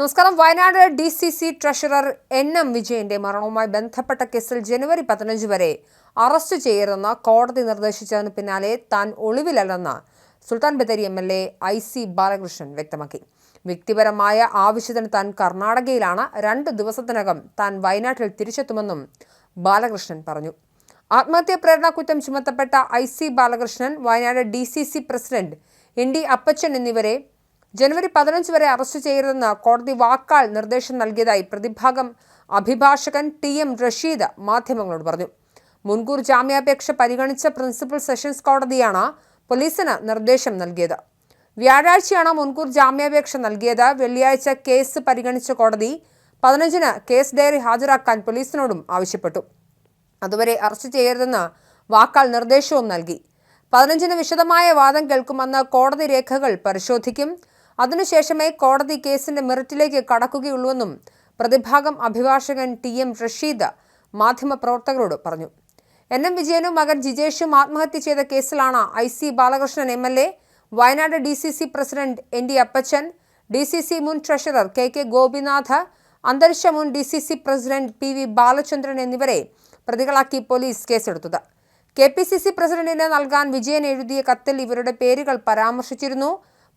നമസ്കാരം. Wayanad D C C treasurer N M വിജയന്റെ മരണവുമായി ബന്ധപ്പെട്ട കേസിൽ ജനുവരി പതിനഞ്ച് വരെ അറസ്റ്റ് ചെയ്യരുതെന്ന് കോടതി നിർദ്ദേശിച്ചതിന് പിന്നാലെ താൻ ഒളിവിലല്ലെന്ന് Sultan Bathery M L A I C Balakrishnan വ്യക്തമാക്കി. വ്യക്തിപരമായ ആവശ്യത്തിന് താൻ കർണാടകയിലാണ്. രണ്ട് ദിവസത്തിനകം താൻ വയനാട്ടിൽ തിരിച്ചെത്തുമെന്നും ബാലകൃഷ്ണൻ പറഞ്ഞു. ആത്മഹത്യാ പ്രേരണ കുറ്റം ചുമത്തപ്പെട്ട I C Balakrishnan Wayanad D C C president N D Appachan എന്നിവരെ ജനുവരി പതിനഞ്ച് വരെ അറസ്റ്റ് ചെയ്യരുതെന്ന് കോടതി വാക്കാൽ നിർദ്ദേശം നൽകിയതായി പ്രതിഭാഗം അഭിഭാഷകൻ ടി എം റഷീദ് മാധ്യമങ്ങളോട് പറഞ്ഞു. മുൻകൂർ ജാമ്യാപേക്ഷ പരിഗണിച്ച പ്രിൻസിപ്പൽ സെഷൻസ് കോടതിയാണ് പോലീസിന് നിർദ്ദേശം നൽകിയത്. വ്യാഴാഴ്ചയാണ് മുൻകൂർ ജാമ്യാപേക്ഷ നൽകിയത്. വെള്ളിയാഴ്ച കേസ് പരിഗണിച്ച കോടതി പതിനഞ്ചിന് കേസ് ഡയറി ഹാജരാക്കാൻ പോലീസിനോടും ആവശ്യപ്പെട്ടു. അതുവരെ അറസ്റ്റ് ചെയ്യരുതെന്ന് വാക്കാൽ നിർദ്ദേശവും നൽകി. പതിനഞ്ചിന് വിശദമായ വാദം കേൾക്കുമെന്ന് കോടതി രേഖകൾ പരിശോധിക്കും. അതിനുശേഷമേ കോടതി കേസിന്റെ മെറിറ്റിലേക്ക് കടക്കുകയുള്ളൂവെന്നും പ്രതിഭാഗം അഭിഭാഷകൻ ടി എം റഷീദ് മാധ്യമപ്രവർത്തകരോട് പറഞ്ഞു. എൻ എം വിജയനും മകൻ ജിജേഷും ആത്മഹത്യ ചെയ്ത കേസിലാണ് I C Balakrishnan M L A Wayanad D C C president N D Appachan D C C മുൻ ട്രഷറർ കെ കെ ഗോപിനാഥ് അന്തരിച്ച മുൻ D C C president P V Balachandran എന്നിവരെ പ്രതികളാക്കി പോലീസ് കേസെടുത്തത്. കെ പി സി സി പ്രസിഡന്റിന് നൽകാൻ വിജയൻ എഴുതിയ കത്തിൽ ഇവരുടെ പേരുകൾ പരാമർശിച്ചിരുന്നു.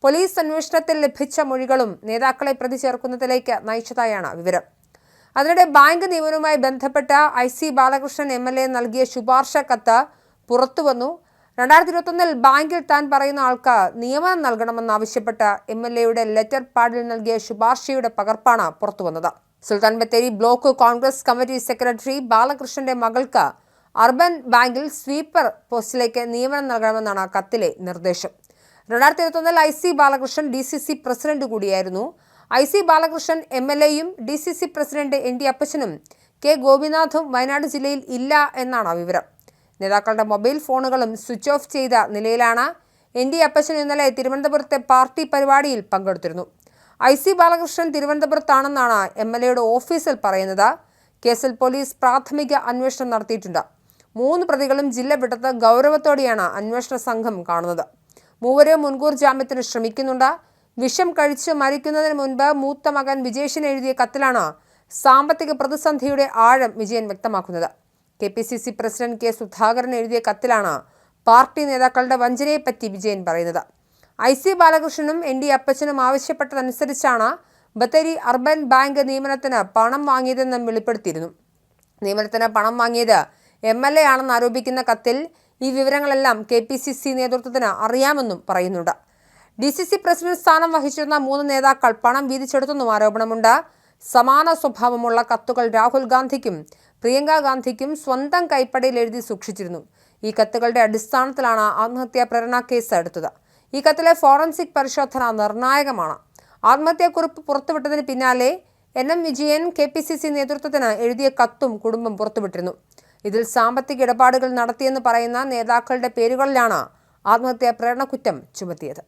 പോലീസ് അന്വേഷണത്തിൽ ലഭിച്ച മൊഴികളും നേതാക്കളെ പ്രതി ചേർക്കുന്നതിലേക്ക് നയിച്ചതായാണ് വിവരം. അതിനിടെ ബാങ്ക് നിയമനവുമായി ബന്ധപ്പെട്ട I C Balakrishnan M L A നൽകിയ ശുപാർശ കത്ത് പുറത്തുവന്നു. രണ്ടായിരത്തി ഇരുപത്തൊന്നിൽ ബാങ്കിൽ താൻ പറയുന്ന ആൾക്ക് നിയമനം നൽകണമെന്നാവശ്യപ്പെട്ട എം എൽ എയുടെ ലെറ്റർ പാഡിൽ നൽകിയ ശുപാർശയുടെ പകർപ്പാണ് പുറത്തുവന്നത്. Sultan Bathery block Congress committee secretary ബാലകൃഷ്ണന്റെ മകൾക്ക് അർബൻ ബാങ്കിൽ സ്വീപ്പർ പോസ്റ്റിലേക്ക് നിയമനം നൽകണമെന്നാണ് കത്തിലെ നിർദ്ദേശം. രണ്ടായിരത്തി ഇരുപത്തൊന്നിൽ I C Balakrishnan D C C president കൂടിയായിരുന്നു. I C Balakrishnan M L എയും D C C president N D അപ്പച്ചനും കെ ഗോപിനാഥും വയനാട് ജില്ലയിൽ ഇല്ല എന്നാണ് വിവരം. നേതാക്കളുടെ മൊബൈൽ ഫോണുകളും സ്വിച്ച് ഓഫ് ചെയ്ത നിലയിലാണ് എൻ ഡി അപ്പച്ചൻ ഇന്നലെ തിരുവനന്തപുരത്തെ പാർട്ടി പരിപാടിയിൽ പങ്കെടുത്തിരുന്നു. ഐ സി ബാലകൃഷ്ണൻ തിരുവനന്തപുരത്താണെന്നാണ് എം എൽ എയുടെ ഓഫീസിൽ പറയുന്നത്. കേസിൽ പോലീസ് പ്രാഥമിക അന്വേഷണം നടത്തിയിട്ടുണ്ട്. മൂന്ന് പ്രതികളും ജില്ല വിട്ടത് ഗൗരവത്തോടെയാണ് അന്വേഷണ സംഘം കാണുന്നത്. മൂവരും മുൻകൂർ ജാമ്യത്തിന് ശ്രമിക്കുന്നുണ്ട്. വിഷം കഴിച്ച് മരിക്കുന്നതിന് മുൻപ് മൂത്ത മകൻ വിജേഷിന് എഴുതിയ കത്തിലാണ് സാമ്പത്തിക പ്രതിസന്ധിയുടെ ആഴം വിജയൻ വ്യക്തമാക്കുന്നത്. K P C C president K Sudhakaran എഴുതിയ കത്തിലാണ് പാർട്ടി നേതാക്കളുടെ വഞ്ചനയെപ്പറ്റി വിജയൻ പറയുന്നത്. ഐ സി ബാലകൃഷ്ണനും എൻ ഡി അപ്പച്ചനും ആവശ്യപ്പെട്ടതനുസരിച്ചാണ് ബത്തേരി അർബൻ ബാങ്ക് നിയമനത്തിന് പണം വാങ്ങിയതെന്നും വെളിപ്പെടുത്തിയിരുന്നു. നിയമനത്തിന് പണം വാങ്ങിയത് എം എൽ എ ആണെന്ന് ആരോപിക്കുന്ന കത്തിൽ ഈ വിവരങ്ങളെല്ലാം കെ പി സി സി നേതൃത്വത്തിന് അറിയാമെന്നും പറയുന്നുണ്ട്. ഡി സി സി പ്രസിഡന്റ് സ്ഥാനം വഹിച്ചിരുന്ന മൂന്ന് നേതാക്കൾ പണം വീതിച്ചെടുത്തെന്നും ആരോപണമുണ്ട്. സമാന സ്വഭാവമുള്ള കത്തുകൾ രാഹുൽ ഗാന്ധിക്കും പ്രിയങ്ക ഗാന്ധിക്കും സ്വന്തം കൈപ്പടയിൽ എഴുതി സൂക്ഷിച്ചിരുന്നു. ഈ കത്തുകളുടെ അടിസ്ഥാനത്തിലാണ് ആത്മഹത്യാ പ്രേരണ കേസ് എടുത്തത്. ഈ കത്തിലെ ഫോറൻസിക് പരിശോധന നിർണായകമാണ്. ആത്മഹത്യാക്കുറിപ്പ് പുറത്തുവിട്ടതിന് പിന്നാലെ N M Vijayan K P C C നേതൃത്വത്തിന് എഴുതിയ കത്തും കുടുംബം പുറത്തുവിട്ടിരുന്നു. ഇതിൽ സാമ്പത്തിക ഇടപാടുകൾ നടത്തിയെന്ന് പറയുന്ന നേതാക്കളുടെ പേരുകളിലാണ് ആത്മഹത്യാ പ്രേരണക്കുറ്റം ചുമത്തിയത്.